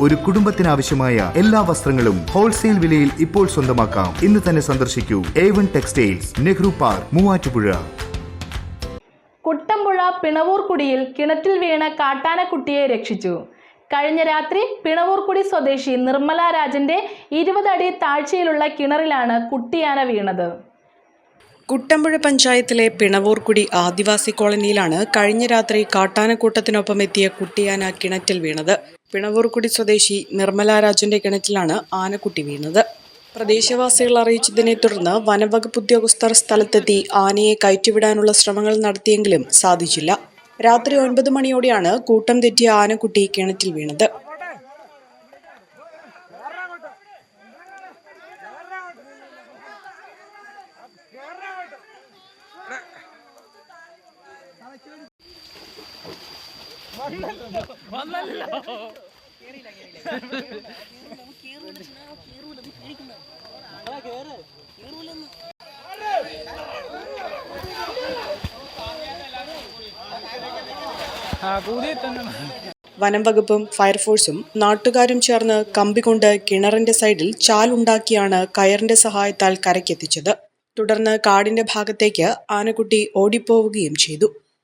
ഒരു കുടുംബത്തിനാവശ്യമായ എല്ലാ വസ്ത്രങ്ങളും ഹോൾസെയിൽ വിലയിൽ ഇപ്പോൾ സ്വന്തമാക്കാം. ഇന്ന് തന്നെ സന്ദർശിക്കൂ. A one textiles Nehru park Muvattupuzha. Kuttampuzha പിണവൂർക്കുടിയിൽ കിണറ്റിൽ വീണ കാട്ടാനക്കുട്ടിയെ രക്ഷിച്ചു. കഴിഞ്ഞ രാത്രി പിണവൂർക്കുടി സ്വദേശി നിർമ്മല രാജന്റെ ഇരുപതടി അടി താഴ്ചയിലുള്ള കിണറിലാണ് കുട്ടിയാന വീണത്. കുട്ടമ്പുഴ പഞ്ചായത്തിലെ പിണവൂർക്കുടി ആദിവാസി കോളനിയിലാണ് കഴിഞ്ഞ രാത്രി കാട്ടാനക്കൂട്ടത്തിനൊപ്പം എത്തിയ കുട്ടിയാന കിണറ്റിൽ വീണത്. പിണവൂർക്കുടി സ്വദേശി നിർമ്മല രാജന്റെ കിണറ്റിലാണ് ആനക്കുട്ടി വീണത് പ്രദേശവാസികൾ അറിയിച്ചതിനെ തുടർന്ന് വനവകുപ്പ് ഉദ്യോഗസ്ഥർ സ്ഥലത്തെത്തി ആനയെ കയറ്റിവിടാനുള്ള ശ്രമങ്ങൾ നടത്തിയെങ്കിലും സാധിച്ചില്ല രാത്രി ഒൻപത് മണിയോടെയാണ് കൂട്ടം തെറ്റിയ ആനക്കുട്ടി കിണറ്റിൽ വീണത് വനം വകുപ്പും ഫയർഫോഴ്സും നാട്ടുകാരും ചേർന്ന് കമ്പി കൊണ്ട് കിണറിന്റെ സൈഡിൽ ചാലുണ്ടാക്കിയാണ് കയറിന്റെ സഹായത്താൽ കരയ്ക്കെത്തിച്ചത്. തുടർന്ന് കാടിന്റെ ഭാഗത്തേക്ക് ആനക്കുട്ടി ഓടിപ്പോവുകയും ചെയ്തു.